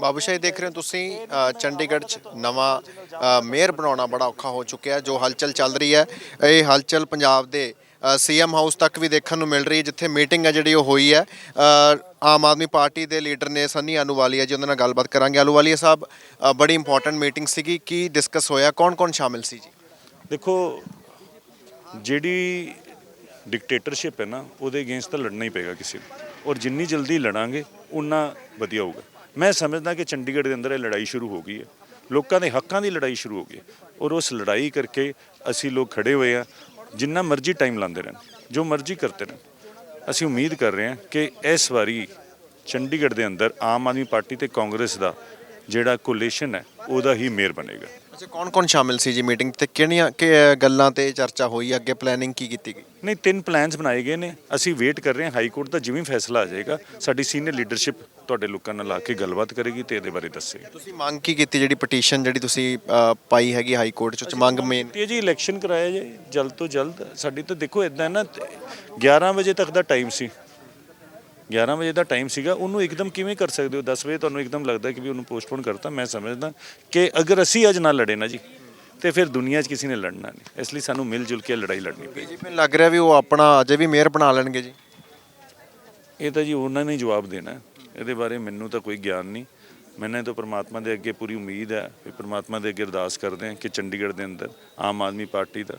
ਬਾਬੂਸ਼ਾਹੀ ਦੇਖ ਰਹੇ ਹੋ ਤੁਸੀਂ ਚੰਡੀਗੜ੍ਹ 'ਚ ਨਵਾਂ ਮੇਅਰ ਬਣਾਉਣਾ ਬੜਾ ਔਖਾ ਹੋ ਚੁੱਕਿਆ ਜੋ ਹਲਚਲ ਚੱਲ ਰਹੀ ਹੈ। ਇਹ ਹਲਚਲ ਪੰਜਾਬ ਦੇ ਸੀਐਮ ਹਾਊਸ ਤੱਕ ਵੀ ਦੇਖਣ ਨੂੰ ਮਿਲ ਰਹੀ ਹੈ, ਜਿੱਥੇ ਮੀਟਿੰਗ ਹੈ ਜਿਹੜੀ ਉਹ ਹੋਈ ਹੈ। ਆਮ ਆਦਮੀ ਪਾਰਟੀ ਦੇ ਲੀਡਰ ਨੇ ਸੰਨੀ ਆਲੂਵਾਲੀਆ ਜੀ ਉਹਨਾਂ ਨਾਲ ਗੱਲਬਾਤ ਕਰਾਂਗੇ। ਆਲੂਵਾਲੀਆ ਸਾਹਿਬ ਬੜੀ ਇੰਪੋਰਟੈਂਟ ਮੀਟਿੰਗ ਸੀਗੀ, ਕੀ ਡਿਸਕਸ ਹੋਇਆ, ਕੌਣ-ਕੌਣ ਸ਼ਾਮਿਲ ਸੀ ਜੀ? ਦੇਖੋ, ਜਿਹੜੀ ਡਿਕਟੇਟਰਸ਼ਿਪ ਹੈ ਨਾ, ਉਹਦੇ ਅਗੇਂਸਟ ਤਾਂ ਲੜਨਾ ਹੀ ਪਏਗਾ ਕਿਸੇ ਨੂੰ। ਔਰ ਜਿੰਨੀ ਜਲਦੀ ਲੜਾਂਗੇ ਉਨਾ ਵਧੀਆ ਹੋਊਗਾ। ਮੈਂ ਸਮਝਦਾ ਕਿ ਚੰਡੀਗੜ੍ਹ ਦੇ ਅੰਦਰ ਇਹ ਲੜਾਈ ਸ਼ੁਰੂ ਹੋ ਗਈ ਹੈ। ਲੋਕਾਂ ਦੇ ਹੱਕਾਂ ਦੀ ਲੜਾਈ ਸ਼ੁਰੂ ਹੋ ਗਈ ਹੈ ਔਰ ਉਸ ਲੜਾਈ ਕਰਕੇ ਅਸੀਂ ਲੋਕ ਖੜੇ ਹੋਏ ਆ ਜਿੰਨਾ ਮਰਜ਼ੀ ਟਾਈਮ ਲਾਉਂਦੇ ਰਹਿਣ, ਜੋ ਮਰਜ਼ੀ ਕਰਤੇ ਰਹਿਣ। ਅਸੀਂ ਉਮੀਦ ਕਰ ਰਹੇ ਹਾਂ ਕਿ ਇਸ ਵਾਰੀ ਚੰਡੀਗੜ੍ਹ ਦੇ ਅੰਦਰ ਆਮ ਆਦਮੀ ਪਾਰਟੀ ਤੇ ਕਾਂਗਰਸ ਦਾ ਜਿਹੜਾ ਕੋਲੀਸ਼ਨ ਹੈ, ਉਹਦਾ ਹੀ ਮੇਅਰ ਬਣੇਗਾ। ਅੱਛਾ ਕੌਣ-ਕੌਣ ਸ਼ਾਮਿਲ ਸੀ ਜੀ ਮੀਟਿੰਗ ਤੇ? ਕਿਹੜੀਆਂ ਕਿ ਗੱਲਾਂ ਤੇ ਚਰਚਾ ਹੋਈ ਅੱਗੇ ਪਲੈਨਿੰਗ ਕੀ ਕੀਤੀ ਗਈ? ਨਹੀਂ ਤਿੰਨ ਪਲਾਨਸ ਬਣਾਏ ਗਏ ਨੇ। ਅਸੀਂ ਵੇਟ ਕਰ ਰਹੇ ਹਾਂ ਹਾਈ ਕੋਰਟ ਦਾ ਜਿਵੇਂ ਫੈਸਲਾ ਆ ਜਾਏਗਾ ਸਾਡੀ ਸੀਨੀਅਰ ਲੀਡਰਸ਼ਿਪ ਤੁਹਾਡੇ ਲੋਕਾਂ ਨਾਲ ਆ ਕੇ ਗੱਲਬਾਤ ਕਰੇਗੀ ਤੇ ਇਹਦੇ ਬਾਰੇ ਦੱਸੇਗੀ। ਤੁਸੀਂ ਮੰਗ ਕੀ ਕੀਤੀ ਜਿਹੜੀ ਪਟੀਸ਼ਨ ਜਿਹੜੀ ਤੁਸੀਂ ਅ, ਪਾਈ ਹੈਗੀ ਹਾਈ ਕੋਰਟ 'ਚ ਉਹ 'ਚ ਮੰਗ ਮੇਨ ਤੇ ਜੀ ਇਲੈਕਸ਼ਨ ਕਰਾਇਆ ਜਾਏ ਜਲਦ ਤੋਂ ਜਲਦ। ਸਾਡੀ ਤਾਂ ਦੇਖੋ ਇਦਾਂ ਨਾ 11 ਵਜੇ ਤੱਕ ਦਾ ਟਾਈਮ ਸੀ। 11 ਵਜੇ ਦਾ ਟਾਈਮ ਸੀਗਾ ਉਹਨੂੰ ਇੱਕਦਮ ਕਿਵੇਂ ਕਰ ਸਕਦੇ ਹੋ? 10 ਵਜੇ ਤੁਹਾਨੂੰ ਇੱਕਦਮ ਲੱਗਦਾ ਕਿ ਵੀ ਉਹਨੂੰ ਪੋਸਟਪੋਨ ਕਰਤਾ ਮੈਂ ਸਮਝਦਾ ਕਿ ਅਗਰ ਅਸੀਂ ਅੱਜ ਨਾ ਲੜੇ ਨਾ ਜੀ ਤੇ ਫਿਰ ਦੁਨੀਆ 'ਚ ਕਿਸੇ ਨੇ ਲੜਨਾ ਨਹੀਂ। ਇਸ ਲਈ ਸਾਨੂੰ ਮਿਲ ਜੁਲ ਕੇ ਲੜਾਈ ਲੜਨੀ ਪਏਗੀ ਬੀਜੇਪੀ ਨੂੰ ਲੱਗ ਰਿਹਾ ਵੀ ਉਹ ਆਪਣਾ ਅਜੇ ਵੀ ਮੇਅਰ ਬਣਾ ਲੈਣਗੇ ਜੀ। ਇਹ ਤਾਂ ਜੀ ਉਹਨਾਂ ਨੇ ਜਵਾਬ ਦੇਣਾ। ਇਹਦੇ ਬਾਰੇ ਮੈਨੂੰ ਤਾਂ ਕੋਈ ਗਿਆਨ ਨਹੀਂ। ਮੈਨੇ ਤਾਂ ਪ੍ਰਮਾਤਮਾ ਦੇ ਅੱਗੇ ਪੂਰੀ ਉਮੀਦ ਹੈ ਕਿ ਪ੍ਰਮਾਤਮਾ ਦੇ ਅੱਗੇ ਅਰਦਾਸ ਕਰਦੇ ਹਾਂ ਕਿ ਚੰਡੀਗੜ੍ਹ ਦੇ ਅੰਦਰ ਆਮ ਆਦਮੀ ਪਾਰਟੀ ਦਾ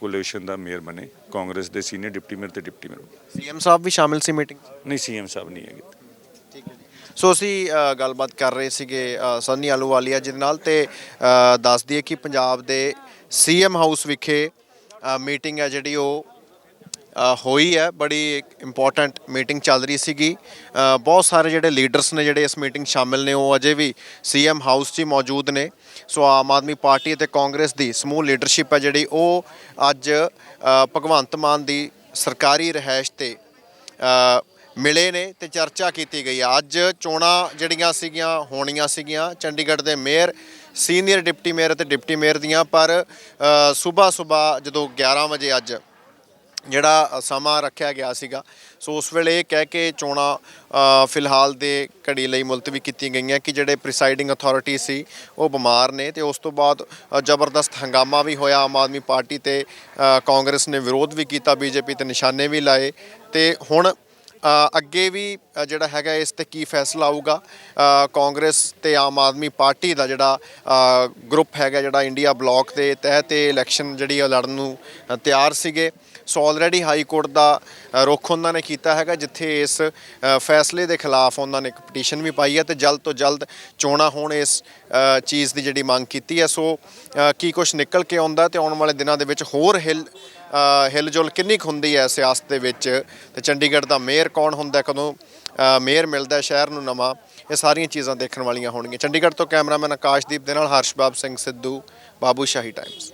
ਕੋਲੀਸ਼ਨ ਦਾ ਮੇਅਰ ਬਣੇ ਕਾਂਗਰਸ ਦੇ ਸੀਨੀਅਰ ਡਿਪਟੀ ਮੇਅਰ ਤੇ ਡਿਪਟੀ ਮੇਅਰ ਸੀਐਮ ਸਾਹਿਬ ਵੀ ਸ਼ਾਮਿਲ ਸੀ ਮੀਟਿੰਗ ਨਹੀਂ ਸੀਐਮ ਸਾਹਿਬ ਨਹੀਂ ਹੈਗੇ। ਠੀਕ ਹੈ ਜੀ। ਸੋ ਅਸੀਂ ਗੱਲਬਾਤ ਕਰ ਰਹੇ ਸੀਗੇ ਸੰਨੀ ਆਲੂਵਾਲੀਆ ਜੀ ਦੇ ਨਾਲ ਤੇ ਦੱਸ ਦਈਏ ਕਿ ਪੰਜਾਬ ਦੇ ਸੀਐਮ ਹਾਊਸ ਵਿਖੇ ਮੀਟਿੰਗ ਹੈ ਜਿਹੜੀ ਉਹ ਹੋਈ ਹੈ, ਬੜੀ ਇੰਪੋਰਟੈਂਟ ਮੀਟਿੰਗ ਚੱਲ ਰਹੀ ਸੀਗੀ। ਬਹੁਤ ਸਾਰੇ ਜਿਹੜੇ ਲੀਡਰਸ ਨੇ ਜਿਹੜੇ ਇਸ ਮੀਟਿੰਗ ਸ਼ਾਮਿਲ ਨੇ, ਉਹ ਅਜੇ ਵੀ ਸੀਐਮ ਹਾਊਸ 'ਚ ਮੌਜੂਦ ਨੇ। ਸੋ ਆਮ ਆਦਮੀ ਪਾਰਟੀ ਅਤੇ ਕਾਂਗਰਸ ਦੀ ਸਮੂਹ ਲੀਡਰਸ਼ਿਪ ਹੈ ਜਿਹੜੀ, ਉਹ ਅੱਜ ਭਗਵੰਤ ਮਾਨ ਦੀ ਸਰਕਾਰੀ ਰਹਿائش ਤੇ ਮਿਲੇ ਨੇ ਤੇ ਚਰਚਾ ਕੀਤੀ ਗਈ ਅੱਜ ਚੋਣਾਂ ਜਿਹੜੀਆਂ ਸੀਗੀਆਂ, ਹੋਣੀਆਂ ਸੀਗੀਆਂ, ਚੰਡੀਗੜ੍ਹ ਦੇ ਮੇਅਰ, ਸੀਨੀਅਰ ਡਿਪਟੀ ਮੇਅਰ ਅਤੇ ਡਿਪਟੀ ਮੇਅਰ ਦੀਆਂ, ਪਰ ਸਵੇਰ ਸਵੇਰ ਜਦੋਂ 11 ਵਜੇ ਅੱਜ ਜਿਹੜਾ ਸਮਾਂ ਰੱਖਿਆ ਗਿਆ ਸੀਗਾ। ਸੋ ਉਸ ਵੇਲੇ ਇਹ ਕਹਿ ਕੇ ਚੋਣਾਂ ਫਿਲਹਾਲ ਦੇ ਘੜੀ ਲਈ ਮੁਲਤਵੀ ਕੀਤੀਆਂ ਗਈਆਂ ਕਿ ਜਿਹੜੇ ਪ੍ਰੀਸਾਈਡਿੰਗ ਅਥਾਰਟੀ ਸੀ, ਉਹ ਬਿਮਾਰ ਨੇ ਤੇ ਉਸ ਤੋਂ ਬਾਅਦ ਜ਼ਬਰਦਸਤ ਹੰਗਾਮਾ ਵੀ ਹੋਇਆ ਆਮ ਆਦਮੀ ਪਾਰਟੀ ਤੇ ਕਾਂਗਰਸ ਨੇ ਵਿਰੋਧ ਵੀ ਕੀਤਾ, ਬੀਜੇਪੀ ਤੇ ਨਿਸ਼ਾਨੇ ਵੀ ਲਾਏ ਤੇ ਹੁਣ ਅੱਗੇ ਵੀ ਜਿਹੜਾ ਹੈਗਾ ਇਸ ਤੇ ਕੀ ਫੈਸਲਾ ਆਊਗਾ? ਕਾਂਗਰਸ ਤੇ ਆਮ ਆਦਮੀ ਪਾਰਟੀ ਦਾ ਜਿਹੜਾ ਗਰੁੱਪ ਹੈਗਾ ਜਿਹੜਾ ਇੰਡੀਆ ਬਲਾਕ ਦੇ ਤਹਿਤ ਇਹ ਇਲੈਕਸ਼ਨ ਜਿਹੜੀ ਆ ਲੜਨ ਨੂੰ ਤਿਆਰ ਸੀਗੇ। ਸੋ ਆਲਰੇਡੀ ਹਾਈ ਕੋਰਟ ਦਾ ਅ, ਰੁਖ ਉਹਨਾਂ ਨੇ ਕੀਤਾ ਹੈਗਾ ਜਿੱਥੇ ਇਸ ਫੈਸਲੇ ਦੇ ਖਿਲਾਫ ਉਹਨਾਂ ਨੇ ਇੱਕ ਪਟੀਸ਼ਨ ਵੀ ਪਾਈ ਹੈ ਤੇ ਜਲਦ ਤੋਂ ਜਲਦ ਚੋਣਾਂ ਹੋਣ ਇਸ ਚੀਜ਼ ਦੀ ਜਿਹੜੀ ਮੰਗ ਕੀਤੀ ਹੈ। ਸੋ ਕੀ ਕੁਝ ਨਿਕਲ ਕੇ ਆਉਂਦਾ ਤੇ ਆਉਣ ਵਾਲੇ ਦਿਨਾਂ ਦੇ ਵਿੱਚ ਹੋਰ ਹਿਲ ਹਿਲਜੁਲ ਕਿੰਨੀ ਕੁ ਹੁੰਦੀ ਹੈ ਸਿਆਸਤ ਦੇ ਵਿੱਚ? ਤੇ ਚੰਡੀਗੜ੍ਹ ਦਾ ਮੇਅਰ ਕੌਣ ਹੁੰਦਾ ਕਦੋਂ? ਮੇਅਰ ਮਿਲਦਾ ਸ਼ਹਿਰ ਨੂੰ ਨਵਾਂ। ਇਹ ਸਾਰੀਆਂ ਚੀਜ਼ਾਂ ਦੇਖਣ ਵਾਲੀਆਂ ਹੋਣਗੀਆਂ। ਚੰਡੀਗੜ੍ਹ ਤੋਂ ਕੈਮਰਾਮੈਨ ਆਕਾਸ਼ਦੀਪ ਦੇ ਨਾਲ ਹਰਸ਼ਬਾਬ ਸਿੰਘ ਸਿੱਧੂ, ਬਾਬੂ ਸ਼ਾਹੀ ਟਾਈਮਸ